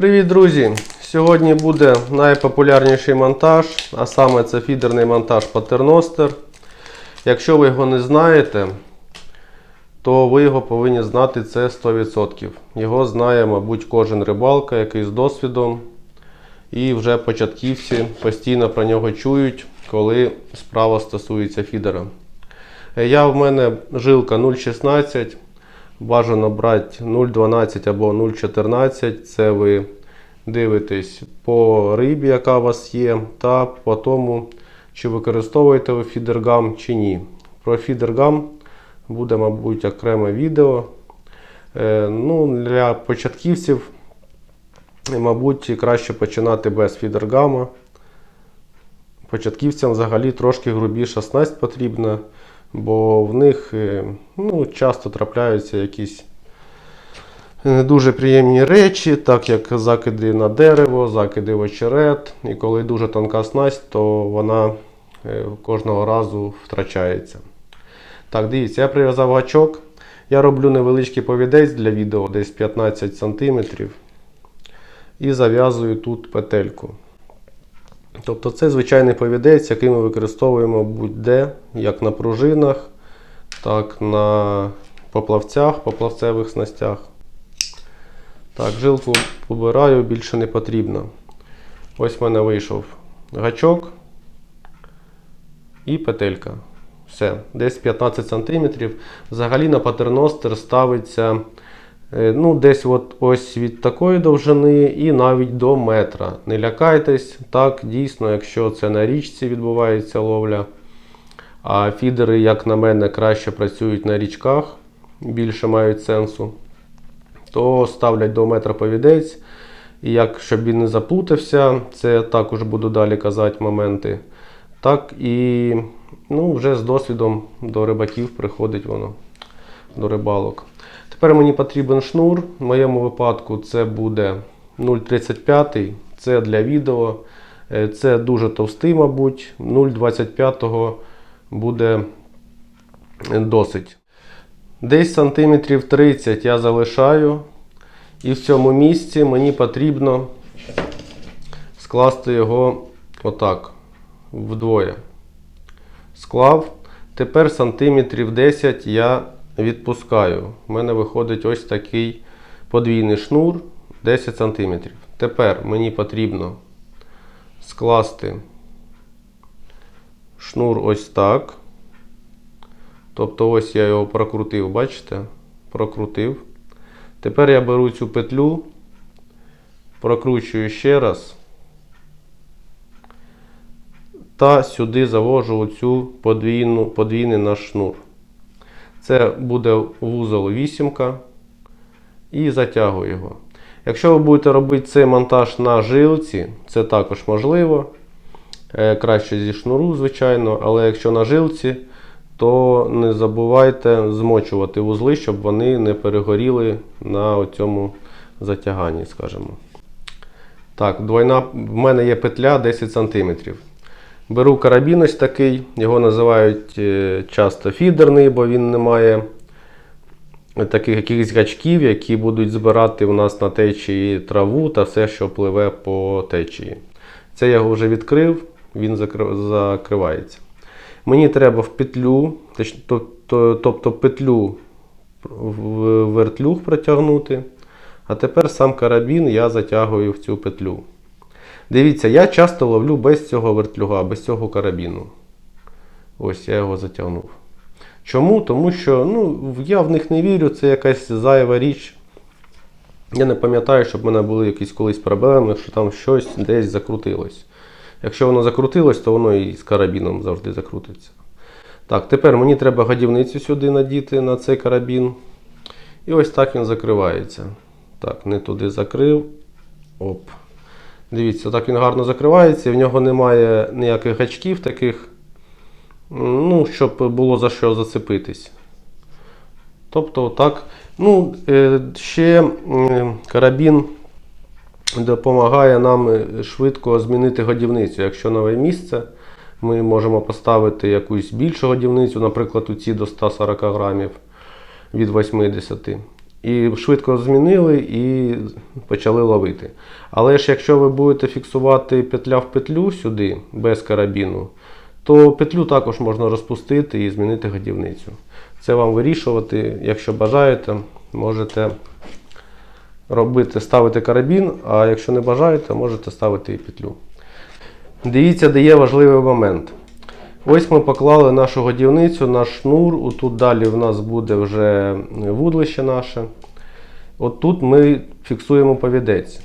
Привіт, друзі! Сьогодні буде найпопулярніший монтаж, а саме це фідерний монтаж патерностер. Якщо ви його не знаєте, то ви його повинні знати це 100%. Його знає, мабуть, кожен рибалка, який з досвідом. І вже початківці постійно про нього чують, коли справа стосується фідера. Е, Я в мене жилка 0,16. Бажано брати 0,12 або 0,14. Це ви дивитесь по рибі, яка у вас є, та по тому, чи використовуєте ви фідергам чи ні. Про фідергам буде, мабуть, окреме відео. Е, ну, для початківців, мабуть, краще починати без фідергама. Початківцям взагалі трошки грубіша снасть потрібна, бо в них е, ну, часто трапляються якісь не дуже приємні речі, так як закиди на дерево, закиди в очерет. І коли дуже тонка снасть, то вона е, кожного разу втрачається. Так, дивіться, я прив'язав гачок. Я роблю невеличкий повідець для відео, десь 15 см. І зав'язую тут петельку. Тобто це звичайний повідець, який ми використовуємо будь-де, як на пружинах, так на поплавцях, поплавцевих снастях. Так, жилку побираю, більше не потрібно. Ось в мене вийшов гачок і петелька. Все, десь 15 см. Взагалі на патерностер ставиться ну, десь от ось від такої довжини і навіть до метра. Не лякайтесь, так, дійсно, якщо це на річці відбувається ловля. А фідери, як на мене, краще працюють на річках, більше мають сенсу то ставлять до метра повідець. І як щоб він не заплутався, це також буду далі казати моменти. Так і ну, вже з досвідом до рибаків приходить воно до рибалок. Тепер мені потрібен шнур. В моєму випадку це буде 0,35, це для відео. Е, Це дуже товстий, мабуть. 0,25 буде досить. Десь сантиметрів 30 я залишаю. І в цьому місці мені потрібно скласти його отак, вдвоє. Склав. Тепер сантиметрів 10 я відпускаю. У мене виходить ось такий подвійний шнур 10 сантиметрів. Тепер мені потрібно скласти шнур ось так. Тобто ось я його прокрутив, бачите? Прокрутив. Тепер я беру цю петлю, прокручую ще раз та сюди завожу оцю подвійну, подвійний наш шнур. Це буде вузол вісімка і затягую його. Якщо ви будете робити цей монтаж на жилці, це також можливо. Е, Краще зі шнуру, звичайно, але якщо на жилці, то не забувайте змочувати вузли, щоб вони не перегоріли на цьому затяганні, скажімо. Так, двойна, в мене є петля 10 см. Беру карабін ось такий, його називають е, часто фідерний, бо він не має таких якихось гачків, які будуть збирати у нас на течії траву та все, що пливе по течії. Це я його вже відкрив, він закривається. Мені треба в петлю, тобто петлю в вертлюг протягнути. А тепер сам карабін я затягую в цю петлю. Дивіться, я часто ловлю без цього вертлюга, без цього карабіну. Ось я його затягнув. Чому? Тому що ну, я в них не вірю, це якась зайва річ. Я не пам'ятаю, щоб в мене були якісь колись проблеми, що там щось десь закрутилось. Якщо воно закрутилось, то воно і з карабіном завжди закрутиться. Так, тепер мені треба годівницю сюди надіти на цей карабін. І ось так він закривається. Так, не туди закрив. Оп. Дивіться, так він гарно закривається, в нього немає ніяких гачків таких, ну, щоб було за що зацепитись. Тобто, так. Ну, е, ще карабін допомагає нам е, швидко змінити годівницю. Якщо нове місце, ми можемо поставити якусь більшу годівницю, наприклад, у ці до 140 грамів від 80. І швидко змінили і почали ловити. Але ж якщо ви будете фіксувати петля в петлю сюди без карабіну, то петлю також можна розпустити і змінити годівницю. Це вам вирішувати. Якщо бажаєте, можете робити, ставити карабін, а якщо не бажаєте, можете ставити і петлю. Дивіться, де є важливий момент. Ось ми поклали нашу годівницю, наш шнур. Тут далі в нас буде вже вудлище наше. От тут ми фіксуємо повідець.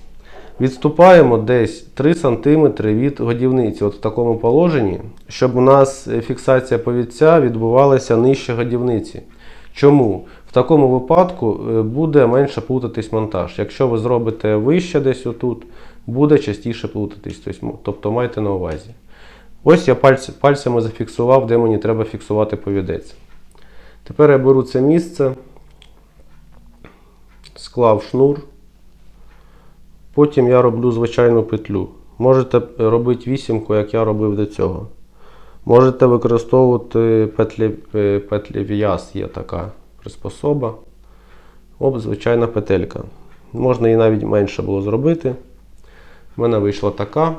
Відступаємо десь 3 см від годівниці, от в такому положенні, щоб у нас фіксація повідця відбувалася нижче годівниці. Чому? В такому випадку е, буде менше плутатись монтаж. Якщо ви зробите вище десь отут, буде частіше плутатись. Тобто, Тобто майте на увазі. Ось я пальцями зафіксував, де мені треба фіксувати повідець. Тепер я беру це місце, склав шнур. Потім я роблю звичайну петлю. Можете робити вісімку, як я робив до цього. Можете використовувати петлі, е, петлі в'яз, є така приспособа. Об, звичайна петелька. Можна її навіть менше було зробити. У мене вийшла така.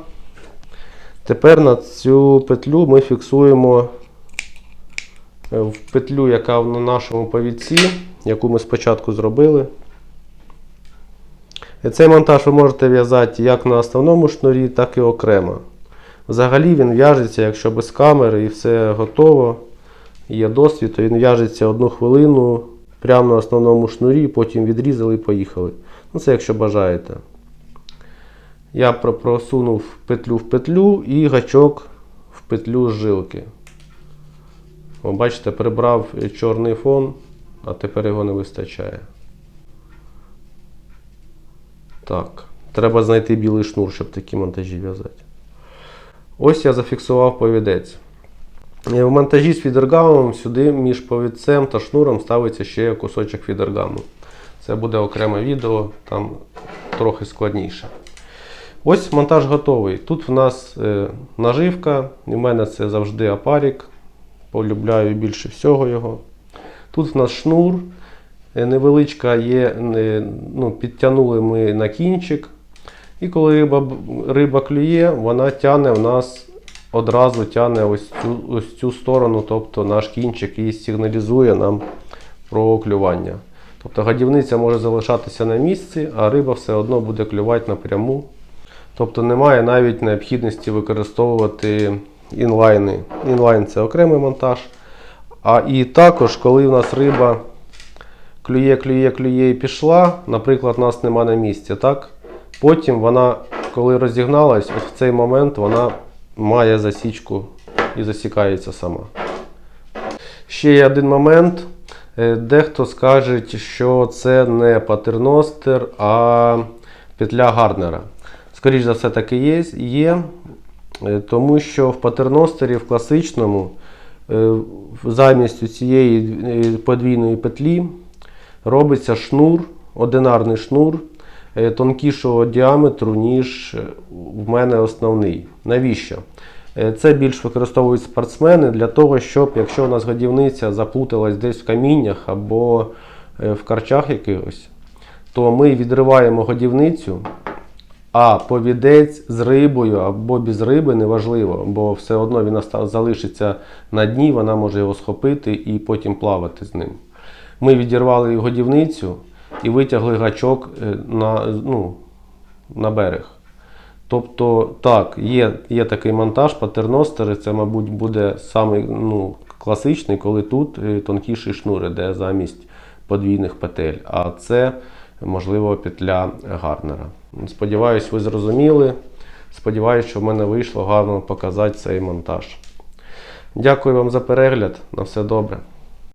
Тепер на цю петлю ми фіксуємо е, в петлю, яка на нашому повідці, яку ми спочатку зробили. І Цей монтаж ви можете в'язати як на основному шнурі, так і окремо. Взагалі він в'яжеться, якщо без камери і все готово, є досвід, то він в'яжеться одну хвилину прямо на основному шнурі, потім відрізали і поїхали. Ну це якщо бажаєте. Я просунув петлю в петлю і гачок в петлю з жилки. О, бачите, прибрав чорний фон, а тепер його не вистачає. Так, треба знайти білий шнур, щоб такі монтажі в'язати. Ось я зафіксував повідець. Е, В монтажі з фідергамом сюди між повідцем та шнуром ставиться ще кусочок фідергаму. Це буде окреме відео, там трохи складніше. Ось монтаж готовий. Тут в нас е, наживка. У мене це завжди апарік. Полюбляю більше всього його. Тут в нас шнур. Е, Невеличка є, е, ну, підтягнули ми на кінчик. І коли риба, риба клює, вона тягне в нас одразу тягне ось цю, ось цю сторону, тобто наш кінчик і сигналізує нам про клювання. Тобто годівниця може залишатися на місці, а риба все одно буде клювати напряму. Тобто немає навіть необхідності використовувати інлайни. Інлайн це окремий монтаж. А і також, коли в нас риба клює, клює, клює і пішла, наприклад, у нас нема на місці, так? Потім вона, коли розігналась, от в цей момент вона має засічку і засікається сама. Ще є один момент. Е, Дехто скаже, що це не патерностер, а петля Гарнера. Скоріше за все, таки є, є е, тому що в патерностері в класичному е, замість цієї е, подвійної петлі робиться шнур, одинарний шнур тонкішого діаметру, ніж в мене основний. Навіщо? Це більш використовують спортсмени для того, щоб якщо у нас годівниця заплуталась десь в каміннях або в карчах якихось, то ми відриваємо годівницю, а повідець з рибою або без риби неважливо, бо все одно він залишиться на дні, вона може його схопити і потім плавати з ним. Ми відірвали годівницю і витягли гачок е, на, ну, на берег. Тобто, так, є, є такий монтаж, патерностери, це, мабуть, буде самий ну, класичний, коли тут е, тонкіший шнур іде замість подвійних петель. А це, можливо, петля Гарнера. Сподіваюсь, ви зрозуміли. Сподіваюсь, що в мене вийшло гарно показати цей монтаж. Дякую вам за перегляд. На все добре.